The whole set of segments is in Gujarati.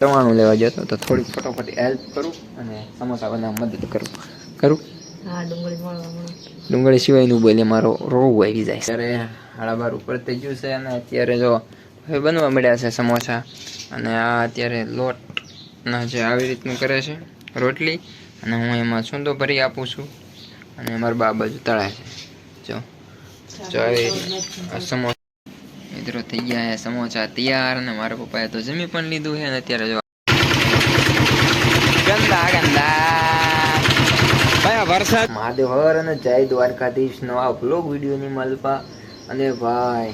ચવાણું લેવા જતો તો થોડીક ફટોફટ હેલ્પ કરું અને સમોસા બનાવવા મદદ કરું. કરું ડુંગળી સિવાયનું બોલે મારો રોગ આવી જાય. ત્યારે હાડાબાર ઉપર થઈ ગયું છે અને અત્યારે જો હવે બનવા મળ્યા છે સમોસા. અને આ અત્યારે લોટના જે આવી રીતનું કરે છે રોટલી. અને હું એમાં છૂંદો ભરી આપું છું. અને મારા બા બાજુ તળાય છે. જો જો આવી સમોસા મિત્રો થઈ ગયા છે સમોસા તૈયાર અને મારા પપ્પાએ તો જમી પણ લીધું છે અને અત્યારે જો ગંદા ગંદા. ભાઈ વરસાદ? મહાદેવ હર અને જય દ્વારકાધીશ નવા બ્લોગ વિડીયોની મલપા. અને ભાઈ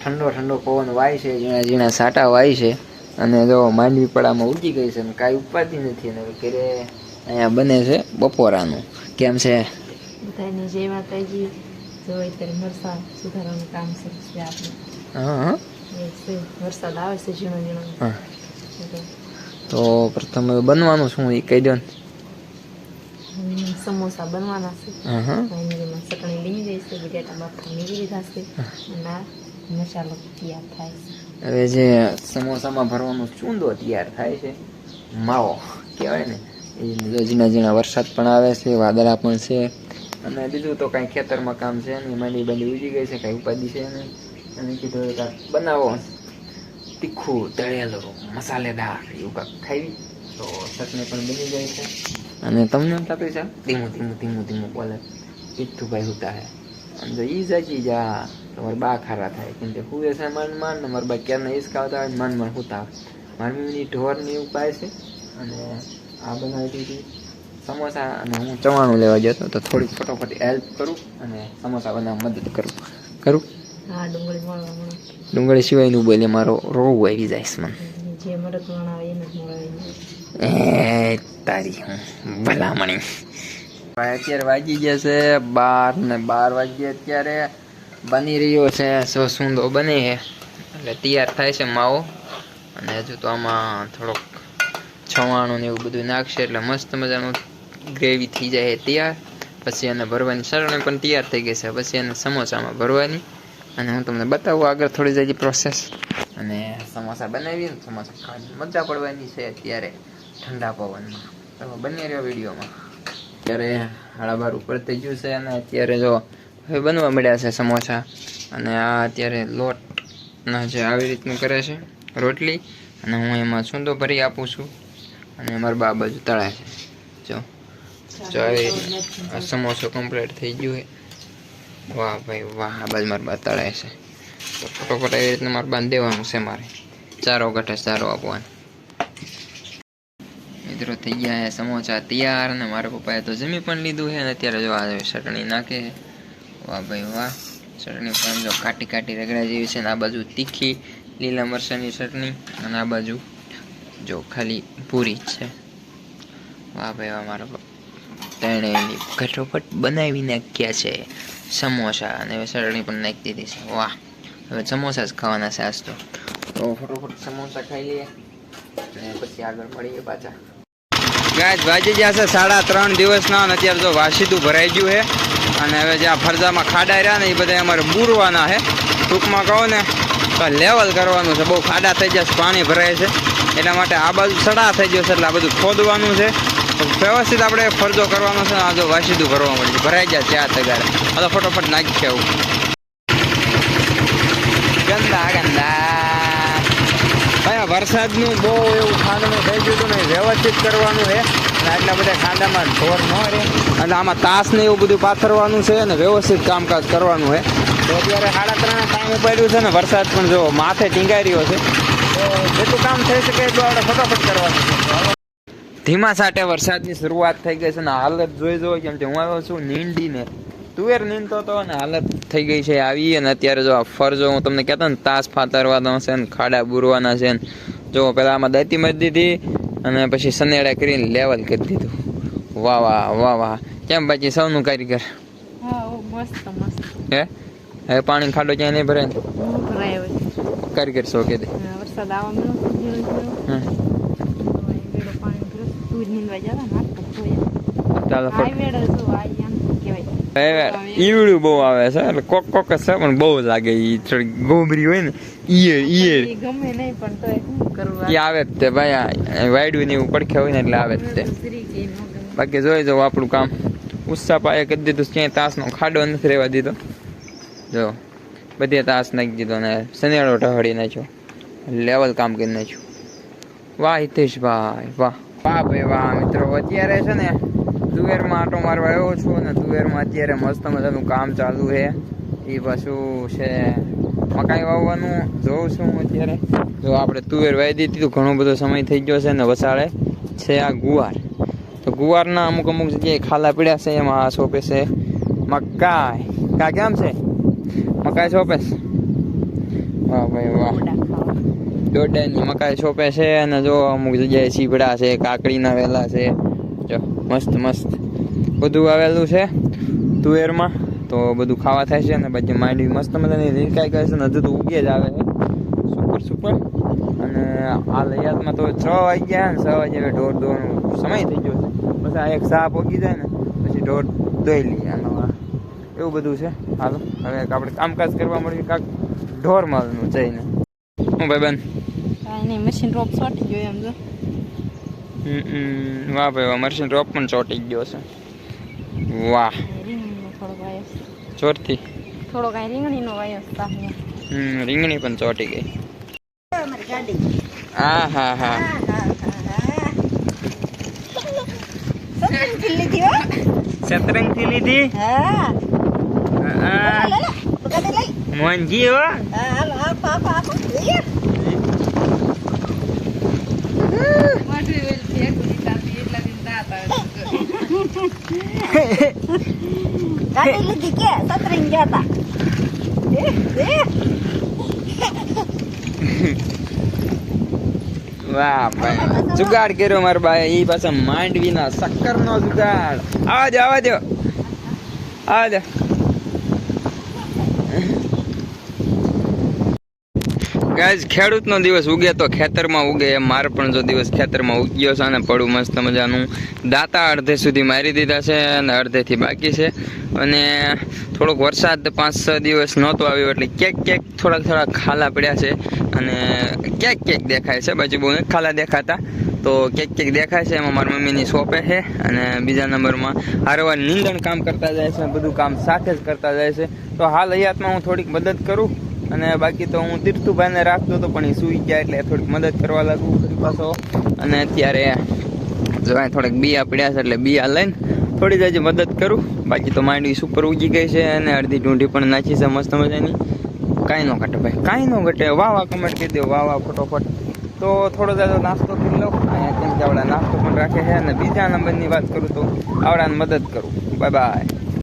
ઠંડો ઠંડો પવન વાય છે ઝીણા ઝીણા સાટા વાય છે. અને જો માંડવી પડામાં ઉગી ગઈ છે અને કાંઈ ઉપાતી નથી અને ઘરે અહીંયા બને છે બપોરાનું. કેમ છે? બધાને જય માતાજી. જો અત્યારે વરસાદ સુધારવાનું કામ છે આપણે. હા હા વરસાદ આવે છે ઝીણો ઝીણો હા તો પ્રથમ બનવાનું શું એ કહી દો ને સમોસા બનવાના છે હા ચટણી લીમી જાય છે બટેટા બાફા મેળવી લીધા છે અને મસાલો તૈયાર થાય છે હવે જે સમોસામાં ભરવાનો ચૂંદો તૈયાર થાય છે માવો કહેવાય ને એ ઝીણા ઝીણા વરસાદ પણ આવે છે વાદળા પણ છે અને બીજું તો કાંઈ ખેતરમાં કામ છે નહીં માંડી બાંડી ઉજી ગઈ છે કાંઈ ઉપાધિ છે નહીં અને કીધું કાંક બનાવો. તીખું, તળેલું, મસાલેદાર, એવું કાંક ખાઈ તો ચટણી પણ બની જાય છે. અને તમને એમ થતું છે, ધીમું ધીમું ધીમું ધીમું બોલે. પિથ્થુભાઈ હોતા હે. અને જો ઈ જાજી જા. તમારે બા ખારા થાય. કેમ કે હું છે માન માન ને મારા બા ક્યારના હિસકા આવતા હોય માન માન હોતા હોય. મમ્મીની ઢોરની એવું પાય છે. અને આ બનાવી દીધી. સમોસા અને હું ચવાણું લેવા જતો તો થોડીક ફટોફટ હેલ્પ કરું અને સમોસા બનાવવા મદદ કરું. કરું? હા ડુંગળી મળવા મળે. ડુંગળી સિવાયનું બોલે મારો રોગ આવી જાય છે મને. જે મરદ વણાવે એને જ મળે. એ તારી હું ભલામણી. અત્યારે વાગી ગયા છે બાર ને બાર વાગ્યે અત્યારે બની રહ્યો છે સો સુંદો બને છે. એટલે તૈયાર થાય છે માવો. અને હજુ તો આમાં થોડોક છવાણું ને એવું બધું નાખશે એટલે મસ્ત મજાનું ગ્રેવી થઈ જાય તૈયાર. પછી એને ભરવાની સરણે પણ તૈયાર થઈ ગઈ છે. પછી એને સમોસામાં ભરવાની. અને હું તમને બતાવું આગળ થોડી જાય પ્રોસેસ અને સમોસા બનાવી સમોસા ખાવાની મજા પડવાની છે અત્યારે ઠંડા પવનમાં. તો બની રહ્યો વિડીયોમાં. અત્યારે હાડા ઉપર થઈ ગયું છે અને અત્યારે જો હવે બનવા મળ્યા છે સમોસા. અને આ અત્યારે લોટના જે આવી રીતનું કરે છે રોટલી. અને હું એમાં સૂંદો ભરી આપું છું. અને મારા બા બાજુ તળાય છે. જો જો આવી સમોસો કમ્પ્લીટ થઈ ગયું છે. વાહ ભાઈ, વાહ, આ બાજુ મારે બતાડાય છે. તો ફટોફટ એવી રીતના મારે બાંધી દેવાનું છે મારે. ચારો ઘટે ચારો આપવાનો. મિત્રો થઈ ગયા છે સમોસા તૈયાર અને મારા પપ્પાએ તો જમી પણ લીધું છે અને અત્યારે જો આ ચટણી નાખે. વાહ ભાઈ, વાહ. ચટણી પણ જો કાટી કાટી રગડા જેવી છે અને આ બાજુ તીખી, લીલા મરચાંની ચટણી અને આ બાજુ જો ખાલી પૂરી છે. વાહ ભાઈ, વાહ, મારા પપ્પા. તેણે ઘટોપટ બનાવી નાખ્યા છે. સમોસા અને સરણી પણ નાખી દીધી છે. વાહ. હવે સમોસા જ ખાવાના છે આજ તો. ફટોફટ સમોસા ખાઈ લઈએ પછી આગળ મળીએ પાછા. ગાય વાજી જ્યાં છે સાડા ત્રણ દિવસના અને અત્યારે જો વાસીદું ભરાઈ ગયું છે અને હવે જ્યાં ફરજામાં ખાડા રહ્યા ને એ બધા અમારે બૂરવાના છે. ટૂંકમાં કહો ને, તો લેવલ કરવાનું છે. બહુ ખાડા થઈ છે, પાણી ભરાય છે. એટલા માટે આ બાજુ સડા થઈ ગયો છે એટલે આ બધું ખોદવાનું છે. વ્યવસ્થિત આપણે ફરજો કરવાનો છે, આ તો વાસીદું ભરવા છે. ભરાઈ ગયા ત્યાં તગારે. આ તો ફટોફટ નાખી આવું. ગંદા ગંદા. ભાઈ વરસાદનું બહુ એવું ખાંડનું થઈ ગયું હતું ને, વ્યવસ્થિત કરવાનું છે. અને આટલા બધા ખાંડામાં ઢોર ન રહે. અને આમાં તાસ ને એવું બધું પાથરવાનું છે અને વ્યવસ્થિત કામકાજ કરવાનું છે. તો અત્યારે સાડા ત્રણ ટાઈમ ઉપાડ્યું છે ને, વરસાદ પણ જો માથે ટીંગાઈ રહ્યો છે. તો જેટલું કામ થઈ શકે એટલું આપણે ફટાફટ કરવાનું છે. ધીમા સાટે વરસાદની શરૂઆત થઈ ગઈ છે ને હાલત જોઈ જો કેમ કે હું આવ્યો છું નીંડીને તુવેર નીંદતો હતો અને હાલત થઈ ગઈ છે આવી અને અત્યારે જો આ ફરજો હું તમને કહેતો ને તાસ ફાતરવાનો છે ને ખાડા બુરવાના છે ને. જો પહેલાં આમાં દાંતી મારી દીધી અને પછી સનેડા કરીને લેવલ કરી દીધું. વાહ વાહ વાહ વાહ. કેમ બાકી સૌનું કારીગર? હા મસ્ત મસ્ત. હે? હવે પાણી ખાડો ક્યાંય નહીં ભરાય હોય કારીગર શો કે દે વરસાદ આવવા મળ્યો ઝીણો ઝીણો હમ. તો અહીં વેડો પાણી ભર્યું ધોયા ચાલો ઈવડું બહુ આવે છે એટલે કોક કોક છે પણ બહુ લાગે ઈ થોડી ગોમરી હોય ને ઈયળ ઈયળ ગમે નહીં પણ તો શું કરવું આવે જ તે ભાઈ આ વાયડું ને એવું પડખે હોય ને એટલે આવે જ તે. બાકી જોઈ જવું આપણું કામ ઉત્સાહ પાયે કરી દીધું ક્યાંય તાસનો ખાડો નથી રહેવા દીધો જો બધે તાસ નાખી દીધો ને શનિયાળો ઢહળી નાખ્યો લેવલ કામ કરી નાખ્યું વાહ હિતેશભાઈ વાહ વાહ ભાઈ વાહ, મિત્રો. અત્યારે છે ને તુવેરમાં આટો મારવા આવ્યો છું ને તુવેરમાં અત્યારે મસ્ત મજાનું કામ ચાલુ છે. એ પાછું છે, મકાઈ વાવવાનું જોઉં છું હું અત્યારે. જો આપણે તુવેર વાવી દીધી તો, ઘણો બધો સમય થઈ ગયો છે ને વસાળે છે આ ગુવાર. તો ગુવારના અમુક અમુક જગ્યાએ ખાલા પીડ્યા છે, એમાં આ સોંપે છે. મકાઈ. કા, કેમ છે? મકાઈ સોંપે છે? વાહ ભાઈ વાહ. દોડની મકાઈ છોપે છે અને જો અમુક જગ્યાએ સીપડા છે, કાકડીના વેલા છે. જો, મસ્ત મસ્ત. બધું આવેલું છે તુવેરમાં. તો બધું ખાવા થાય છે અને બધી માંડવી મસ્ત મજાની રીલકાઈ કરે છે ને હજુ તો ઉગે જ આવે છે. Super super. અને આ લૈયાતમાં તો છ વાગ્યા છ વાગ્યા ઢોર દોવાનો સમય થઈ ગયો છે. પછી આ એક સાપ ઉગી જાય ને, પછી ઢોર દોઈ લઈએ આનો એવું બધું છે. હાલો, હવે આપણે કામકાજ કરવા મળ્યું કાંક ઢોર માલનું જઈને. હું ભાઈ બેન કાંઈ નહીં મશીન રોપ ચોટી ગયો એમ જો હમ, વાહ ભાઈ વાહ મશીન રોપ પણ ચોંટી ગયો છે વાહ ચોરથી થોડો કાંઈ રીંગણીનો વાયો છે હમ રીંગણી પણ ચોંટી ગઈ હા હા હા શતરંગથી લીધી મોંજી હો ગાડી લીધી કે સતરીને ગયા વાહ ભાઈ જુગાડ કર્યો મારા ભાઈ એ પાછા માંડવીના શક્કરનો જુગાડ આવા દો આવા દો આવા દો Mm-hmm. ગાઈઝ, ખેડૂતનો દિવસ ઉગે તો ખેતરમાં ઉગે એમ. મારે પણ જો દિવસ ખેતરમાં ઉગ્યો છે અને પડું મસ્ત મજાનું દાતા અડધે સુધી મારી દીધા છે અને અડધેથી બાકી છે. અને થોડોક વરસાદ પાંચ છ દિવસ નહોતો આવ્યો એટલે ક્યાંક ક્યાંક થોડાક થોડાક ખાલા પડ્યા છે. અને ક્યાંક ક્યાંક દેખાય છે, બાજુ બહુ ખાલા દેખાતા. તો ક્યાંક ક્યાંક દેખાય છે, એમાં મારી મમ્મીની શોપે છે અને બીજા નંબરમાં હારવાર નીંદણ કામ કરતા જાય છે, બધું કામ સાથે જ કરતા જાય છે. તો હાલ હયાતમાં હું થોડીક મદદ કરું. અને બાકી તો હું તીર્થુભાઈને રાખતો હતો, પણ એ સૂઈ ગયા એટલે થોડીક મદદ કરવા લાગુ ફરી પાછો. અને અત્યારે જો અહીં થોડીક બિયા પડ્યા છે એટલે બિયા લઈને થોડી જ મદદ કરું. બાકી તો માંડવી સુપર ઉગી ગઈ છે અને અડધી ઢૂંઢી પણ નાખી છે મસ્ત મજાની. કાંઈ ન ઘટે ભાઈ, કાંઈ ન ઘટે. વાહ વાહ કમેન્ટ કરી દો વાહ વાહ ફટોફટ. તો થોડો જાજો નાસ્તો કરી લો અહીંયા કેમ કે આવડા નાસ્તો પણ રાખે છે અને બીજા નંબરની વાત કરું તો આવડાને મદદ કરું. Bye bye